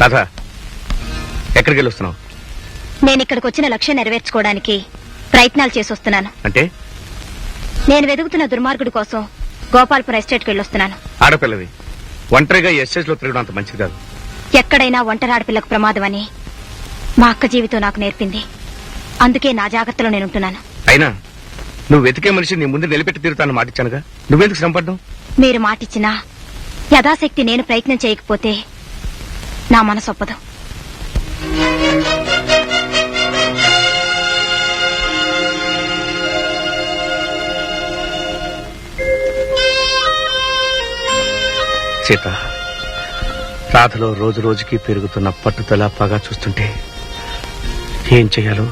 రాధా ఎక్కడికి వెళ్ళొస్తున్నావు? నేను ఇక్కడికి వచ్చిన లక్ష్యం నెరవేర్చుకోవడానికి ప్రయత్నాలు చేసి వస్తున్నాను. అంటే? నేను వెతుకుతున్న దుర్మార్గుడి కోసం గోపాల్పురం ఎస్టేట్కి వెళ్ళొస్తున్నాను. ఆడపిల్లవి. ఒంటరిగా ఎస్టేజ్లో తిరగడం అంత మంచిది కాదు. ఎక్కడైనా ఒంటరి ఆడపిల్లకు ప్రమాదం అని మా అక్క జీవితం నాకు నేర్పింది. అందుకే నా జాగ్రత్తలో నేను ఉంటున్నాను. అయినా నువ్వు వెతికే మనిషి నీ ముందు నిలబెట్టి తిరుగుతాను మాటిచ్చానుగా? నువ్వెందుకు శ్రమపడ్డావు? మీరు మాటిచ్చినా యథాశక్తి నేను ప్రయత్నం చేయకపోతే నా మనసు ఒప్పదు. సీత రాధలో రోజు రోజుకి పెరుగుతున్న పట్టుదల పగా చూస్తుంటే ఏం చేయాలో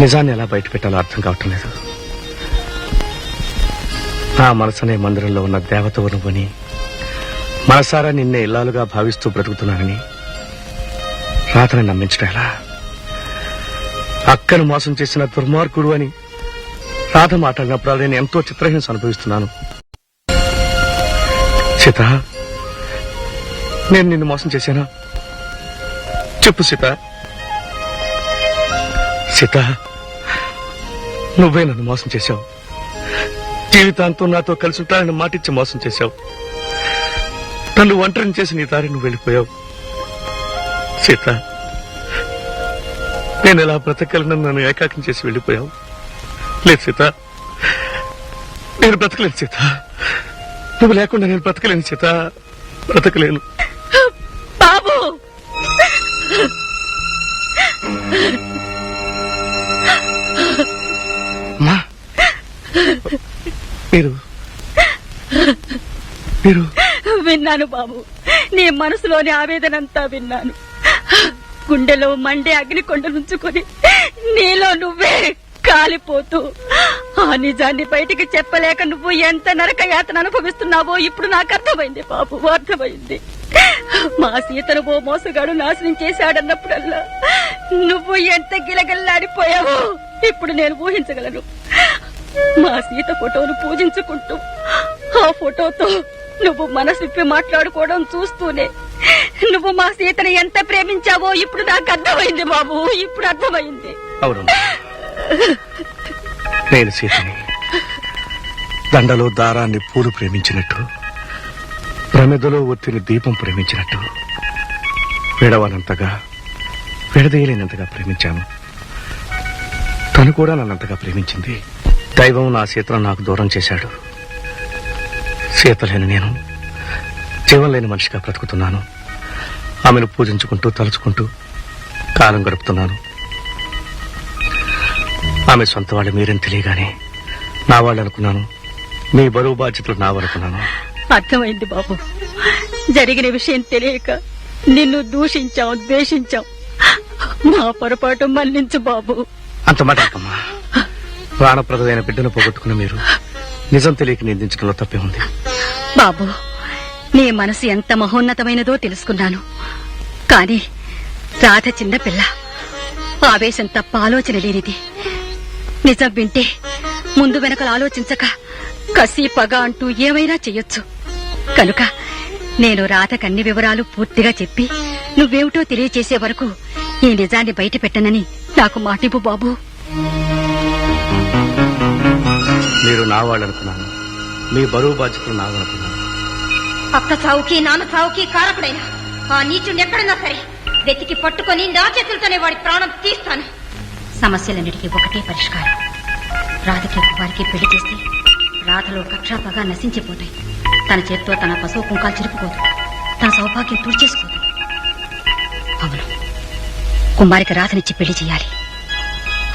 నిజాన్ని ఎలా బయట పెట్టాలో అర్థం కావటం లేదు. నా మనసనే మందిరంలో ఉన్న దేవత నువ్వని మనసారా నిన్నే ఇల్లాలుగా భావిస్తూ బ్రతుకుతున్నానని రాతను నమ్మించడం ఎలా? అక్కను మోసం చేసిన దుర్మార్గుడు అని రాధ మాట్లాడినప్పుడు నేను ఎంతో చిత్రహింస అనుభవిస్తున్నాను. సీత నేను నిన్ను మోసం చేశానా? చెప్పు సీత. సీత నువ్వే నన్ను మోసం చేశావు. జీవితాంతం నాతో కలిసి ఉంటానని మాటిచ్చి మోసం చేశావు. నన్ను ఒంటరిని చేసి నీ దారి నువ్వు వెళ్ళిపోయావు. సీత నేను ఎలా బ్రతకగలను నన్ను ఏకాకం చేసి వెళ్ళిపోయావు? లేదు సీత నేను బ్రతకలేను సీత. నువ్వు లేకుండా నేను బ్రతకలేను సీత. బ్రతకలేను. బాబు! మీరు మీరు విన్నాను బాబు. నీ మనసులోని ఆవేదనంతా విన్నాను. గుండెలో మండే అగ్ని కొండ నుంచుకొని నీలో నువ్వే కాలిపోతూ ఆ నిజాన్ని బయటికి చెప్పలేక నువ్వు ఎంత నరక యాతన అనుభవిస్తున్నావో ఇప్పుడు నాకు అర్థమైంది బాబు అర్థమైంది. మా సీతను ఓ మోసగాడు నాశనం చేశాడన్నప్పుడల్లా నువ్వు ఎంత గిలగిల్లాడిపోయావో ఇప్పుడు నేను ఊహించగలను. మా సీత ఫోటోను పూజించుకుంటూ ఆ ఫోటోతో నువ్వు మనసిప్పి మాట్లాడుకోవడం చూస్తూనే. నువ్వు మా సీతని ఎంత ప్రేమించావో ఇప్పుడు నాకు అర్థమైంది బాబు. ఇప్పుడు అర్థమైంది. అవును. నేను సీతని దండలో దారాన్ని పూలు ప్రేమించినట్టు ప్రమిదలో ఒత్తిని దీపం ప్రేమించినట్టు విడవనంతగా విడదీయలేనంతగా ప్రేమించాను. తను కూడా నన్నంతగా ప్రేమించింది. దైవం నా సీతను నాకు దూరం చేశాడు. సీత లేని నేను. జీవం లేని మనిషిగా బ్రతుకుతున్నాను. ఆమెను పూజించుకుంటూ తలుచుకుంటూ కాలం గడుపుతున్నాను. ఆమె సొంత వాళ్ళు మీరని తెలియగానే నా వాళ్ళు అనుకున్నాను. మీ బరువు బాధ్యతలు నావనుకున్నాను అర్థమైంది బాబు. జరిగిన విషయం తెలియక నిన్ను దూషించాం ద్వేషించాం. మా పొరపాటు మన్నించు బాబు. అంత మాట ప్రాణప్రదమైన బిడ్డను పోగొట్టుకున్న మీరు నిజం తెలియక నిందించడంలో తప్పే ఉంది. బాబు నీ మనసు ఎంత మహోన్నతమైనదో తెలుసుకున్నాను. కాని రాధ చిన్న పిల్ల. ఆవేశం తప్ప ఆలోచన లేనిది. నిజం వింటే ముందు వెనకలు ఆలోచించక కసి పగ అంటూ ఏమైనా చెయ్యొచ్చు కనుక నేను రాధకన్ని వివరాలు పూర్తిగా చెప్పి నువ్వేమిటో తెలియచేసే వరకు ఈ నిజాన్ని బయట పెట్టనని నాకు మాటిపు బాబు. మీరు నా వాళ్ళు అనుకున్నాను మీ బరువు బాధ్యతలు నాగనుకున్నాను అక్క చావుకి నాన్న చావుకి కారకుడైనా. ఆ నీచుని ఎక్కడన్నా సరే వెతికి పట్టుకొని నా చేతులతోనే వాడి ప్రాణం తీస్తాను. సమస్యలన్నిటికీ ఒకటే పరిష్కారం. రాధకి వారికి పెళ్ళి చేస్తే రాధలో కక్షాపగా నశించిపోతాయి. తన చేత్తో తన పశువు కుంకాలు చిరుపుకోదు తన సౌభాగ్యం తుడిచేసుకోదు అవును. కుమారికి రాధనిచ్చి పెళ్ళి చేయాలి.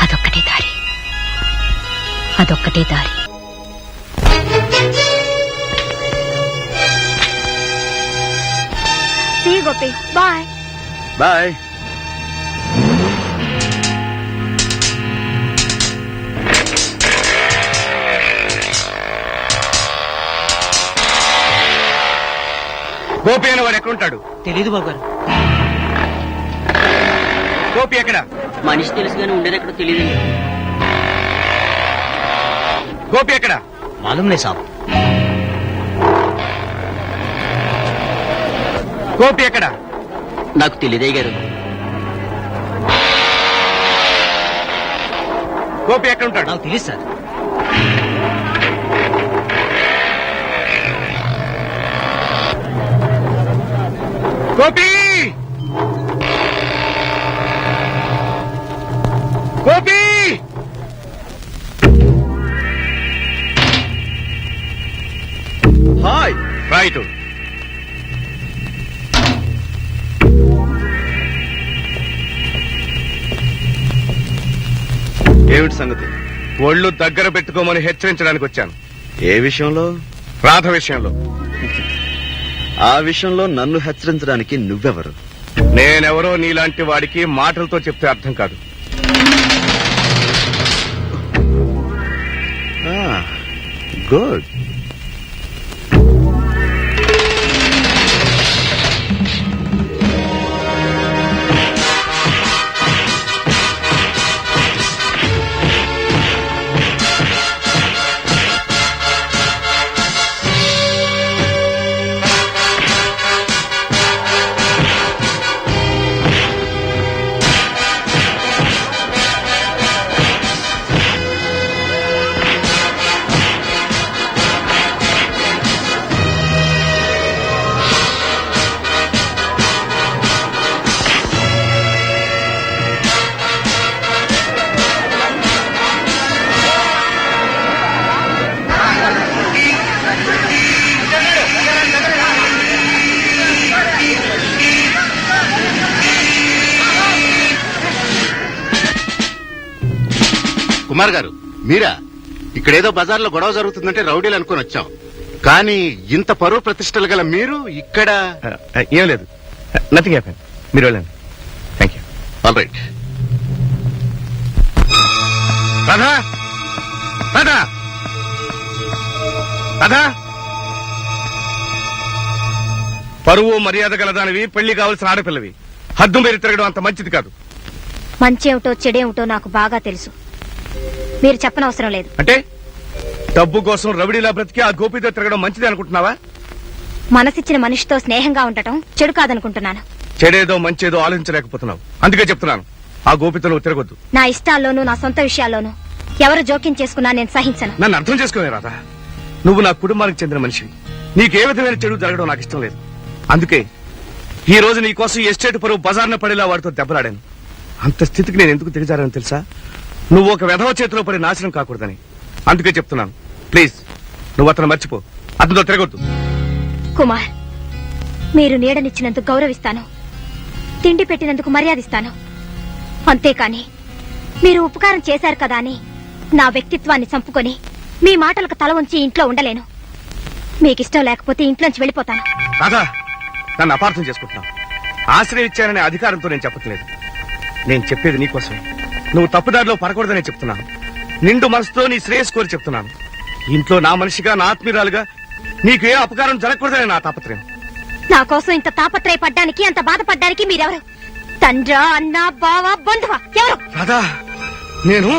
అదొక్కటే దారి. అదొక్కటే దారి. See Gopi bye bye Gopi అని వాడు ఎక్కడుంటాడు? తెలీదు బాబు గారు. గోపి ఎక్కడ? మనిషి తెలుసు కానీ ఉండేది ఎక్కడో తెలియదండి గోపి ఎక్కడ? మాలూమ్ సాబ్. గోపి ఎక్కడ? నాకు తెలియదే గారు. గోపి ఎక్కడ ఉంటాడు? నాకు తెలియదు సార్. గోపి! ఒళ్ళు దగ్గర పెట్టుకోమని హెచ్చరించడానికి వచ్చాను. ఏ విషయంలో? రాధ విషయంలో. ఆ విషయంలో నన్ను హెచ్చరించడానికి నువ్వెవరు? నేనెవరో నీలాంటి వాడికి మాటలతో చెప్తే అర్థం కాదు. గుడ్. కుమార్ గారు మీరా? ఇక్కడేదో బజార్లో గొడవ జరుగుతుందంటే రౌడీలు అనుకుని వచ్చాం. కానీ ఇంత పరువు ప్రతిష్టలు గల మీరు ఇక్కడ ఏం లేదు. నథింగ్ హ్యాపెన్ మీరు వెళ్ళండి. Thank you all right Radha! Radha! Radha! పరువు మర్యాద గలదానివి పెళ్ళి కావలసిన ఆడపిల్లవి. హద్దు మీరు తిరగడం అంత మంచిది కాదు. మంచేమిటో చెడేమిటో నాకు బాగా తెలుసు. మీరు చెప్పనవసరం లేదు. అంటే? డబ్బు కోసం రవిడిలా బ్రతికి ఆ గోపితో తిరగడం మంచిది అనుకుంటున్నావా? మనసిచ్చిన మనిషితో స్నేహంగా ఉండటం చెడు కాదనుకుంటున్నాను. చెడేదో మంచేదో ఆలోచించలేకపోతున్నావు. అందుకే చెప్తున్నాను ఆ గోపితో నువ్వు తిరగొద్దు. నా ఇష్టాల్లోనూ నా సొంత విషయాల్లోనూ ఎవరు జోక్యం చేసుకున్నా నేను సహించను. నన్ను అర్థం చేసుకునే రాదా నువ్వు నా కుటుంబానికి చెందిన మనిషివి నీకే విధమైన చెడు జరగడం నాకు ఇష్టం లేదు. అందుకే ఈ రోజు నీ కోసం ఎస్టేట్ పరువు బజార్న పడేలా వాడితో దెబ్బలాడాను. అంత స్థితికి నేను ఎందుకు దిగజారని తెలుసా? నువ్వు ఒక వెధవ చేతిలో పడి నాశనం కాకూడదని అందుకే చెప్తున్నాను. ప్లీజ్ నువ్వు అతను మర్చిపో. అతనితో తిరగొద్దు. కుమార్ మీరు నీడనిచ్చినందుకు గౌరవిస్తాను. తిండి పెట్టినందుకు మర్యాదిస్తాను. అంతేకాని మీరు ఉపకారం చేశారు కదా అని నా వ్యక్తిత్వాన్ని చంపుకొని మీ మాటలకు తల ఉంచి ఇంట్లో ఉండలేను. మీకిష్టం లేకపోతే ఇంట్లోంచి వెళ్ళిపోతాను. రాధా నన్ను అపార్థం చేసుకుంటున్నావు. ఆశ్రయించాననే అధికారంతో నేను చెప్పట్లేదు. నేను చెప్పేది నీకోసమే. నువ్వు తప్పుదారిలో పడకూడదనే చెప్తున్నాను. నిండు మనసుతో నీ శ్రేయస్ కోరి చెప్తున్నాను. ఇంట్లో నా మనిషిగా నా ఆత్మీయురాలుగా నీకు ఏ అపకారం జరగకూడదనే నా తాపత్రయం. నా కోసం ఇంత తాపత్రయపడ్డానికి అంత బాధపడ్డానికి మీరెవరు? తండ్రా అన్నా బావా బంధువా ఎవరు? రాధా నేను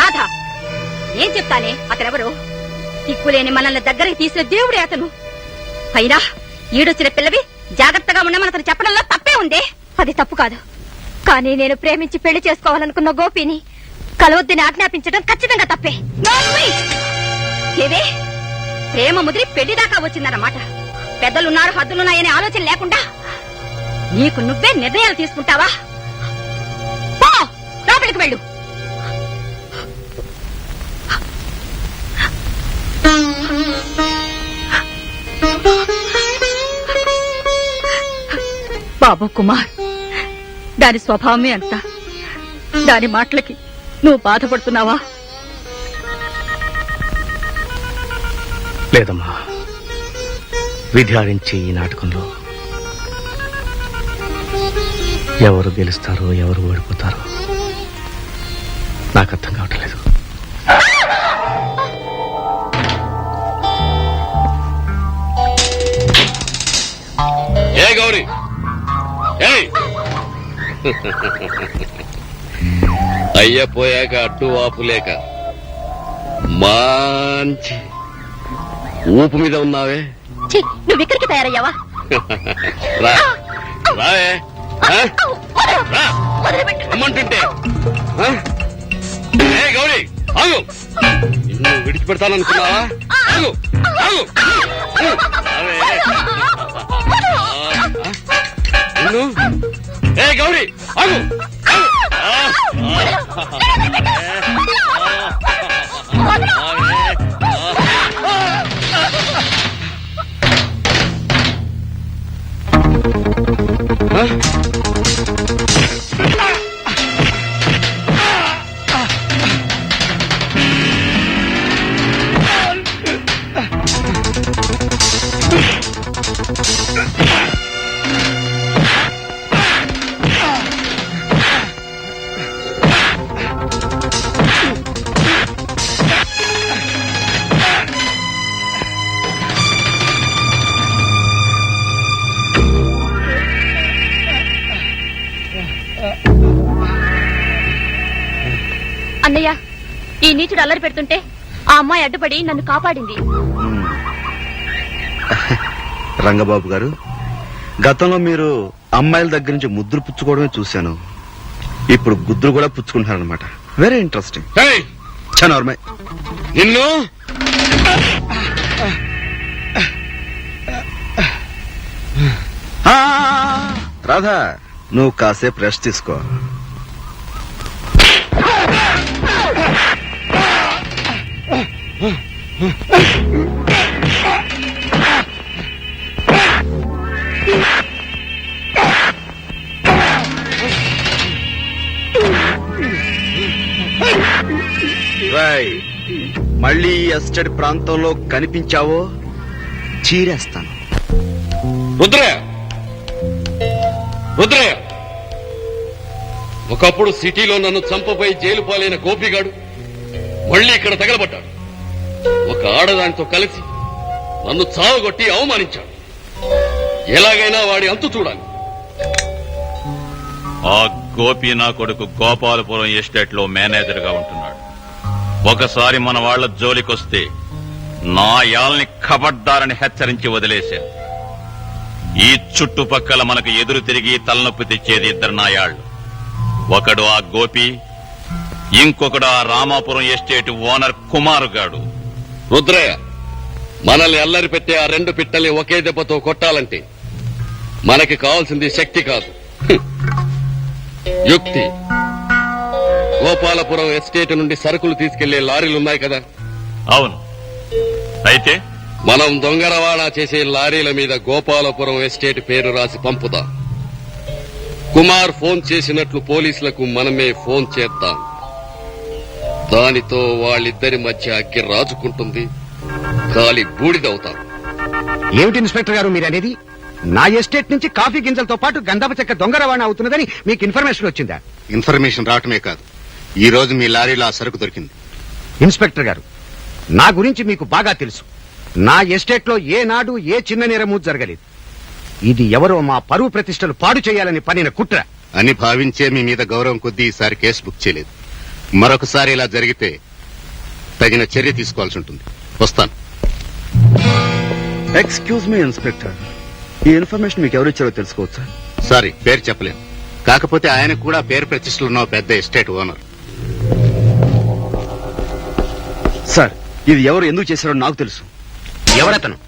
రాధా ఏం చెప్తానే? అతనెవరు? దిక్కులేని మనల్ని దగ్గరికి తీసిన దేవుడే అతను. అయినా ఈడొచ్చిన పిల్లవి జాగ్రత్తగా ఉండమని అతను చెప్పడంలో తప్పే ఉందే. అది తప్పు కాదు. కానీ నేను ప్రేమించి పెళ్ళి చేసుకోవాలనుకున్న గోపిని కలవద్దని ఆజ్ఞాపించడం ఖచ్చితంగా తప్పే. ఏవే? ప్రేమ ముదిరి పెళ్ళి దాకా వచ్చిందన్నమాట. పెద్దలున్నారు హద్దులున్నాయనే ఆలోచన లేకుండా నీకు నువ్వే నిర్ణయాలు తీసుకుంటావా? పో! లోపలికి వెళ్ళు. బాబు కుమార్ దాని స్వభావమే అంత. దాని మాటలకి నువ్వు బాధపడుతున్నావా? లేదమ్మా. విధి ఆడించే ఈ నాటకంలో ఎవరు గెలుస్తారో ఎవరు ఓడిపోతారో నాకు అర్థం కావట్లేదు ఏ గౌరీ! ఏయ్! అయ్య పోయాక అడ్డు వాపు లేక మంచి ఊపు మీద ఉన్నావే నువ్వు ఇక్కడికి తయారయ్యావా రా రావే రమ్మంటుంటే గౌరీ ఆగు నిన్ను విడిచిపెడతాననుకున్నావా ఆగు ఆగు రావే. ఆ, నిన్ను ఏ గౌరీ ఆగు నీచుడు అల్లరి పెడుతుంటే ఆ అమ్మాయి అడ్డుపడి నన్ను కాపాడింది. రంగబాబు గారు గతంలో మీరు అమ్మాయిల దగ్గర నుంచి ముద్దులు పుచ్చుకోవడమే చూశాను. ఇప్పుడు గుద్దులు కూడా పుచ్చుకుంటున్నారనమాట వెరీ ఇంట్రెస్టింగ్ చనోర్మై నిన్ను? రాధా నువ్వు కాసేపు రెస్ట్ తీసుకో. మళ్ళీ ఈ ఎస్టేట్ ప్రాంతంలో కనిపించావో? చీరేస్తాను. రుద్రయ్య! రుద్రయ్య! ఒకప్పుడు సిటీలో నన్ను చంపబోయి జైలు పాలైన గోపిగాడు మళ్ళీ ఇక్కడ తగలబడ్డాడు. ఒక ఆడదానితో కలిసి నన్ను చావగొట్టి అవమానించాడు. ఎలాగైనా వాడి అంతు చూడాలి. ఆ గోపి నా కొడుకు గోపాలపురం ఎస్టేట్లో మేనేజర్గా ఉంటున్నాడు. ఒకసారి మన వాళ్ళ జోలికొస్తే నా యాల్ని కబడ్డారని హెచ్చరించి వదిలేశాను ఈ చుట్టుపక్కల మనకు ఎదురు తిరిగి తలనొప్పి తెచ్చేది ఇద్దరు నాయాళ్ళు ఒకడు ఆ గోపి ఇంకొకడు ఆ రామాపురం ఎస్టేట్ ఓనర్ కుమారు గాడు రుద్రయ్య మనల్ని అల్లరి పెట్టే ఆ రెండు పిట్టల్ని ఒకే దెబ్బతో కొట్టాలంటే మనకి కావాల్సింది శక్తి కాదు. యుక్తి. గోపాలపురం ఎస్టేట్ నుండి సరుకులు తీసుకెళ్ళే లారీలున్నాయి కదా? అవును. అయితే? మనం దొంగ రవాణా చేసే లారీల మీద గోపాలపురం ఎస్టేట్ పేరు రాసి పంపుదాం. కుమార్ ఫోన్ చేసినట్లు పోలీసులకు మనమే ఫోన్ చేద్దాం. దానితో వాళ్ళిద్దరి మధ్య అగ్గి రాజుకుంటుంది. గాలి బూడిదవుతాం ఏమిటి ఇన్స్పెక్టర్ గారు మీరు అనేది నా ఎస్టేట్ నుంచి కాఫీ గింజలతో పాటు గంధపు చెక్క దొంగ రవాణా అవుతున్నదని మీకు ఇన్ఫర్మేషన్ వచ్చిందా? ఇన్ఫర్మేషన్ రావటమే కాదు. ఈ రోజు మీ లారీలో ఆ సరుకు దొరికింది. ఇన్స్పెక్టర్ గారు నా గురించి మీకు బాగా తెలుసు. నా ఎస్టేట్లో ఏ నాడు ఏ చిన్న నేరము జరగలేదు. ఇది ఎవరో మా పరువు ప్రతిష్టలు పాడు చేయాలని పనిన కుట్ర. అని భావించే మీ మీద గౌరవం కొద్దీ ఈసారి కేసు బుక్ చేయలేదు. మరొకసారి ఇలా జరిగితే తగిన చర్య తీసుకోవాల్సి ఉంటుంది. వస్తాను. ఎక్స్క్యూజ్ మీ ఇన్స్పెక్టర్ ఈ ఇన్ఫర్మేషన్ మీకు ఎవరు ఇచ్చారో తెలుసుకోవచ్చా? సారీ పేరు చెప్పలేను. కాకపోతే ఆయన కూడా పేరు ప్రతిష్టలు ఉన్న పెద్ద ఎస్టేట్ ఓనర్. సార్ ఇది ఎవరు ఎందుకు చేశారో నాకు తెలుసు. ఎవరతను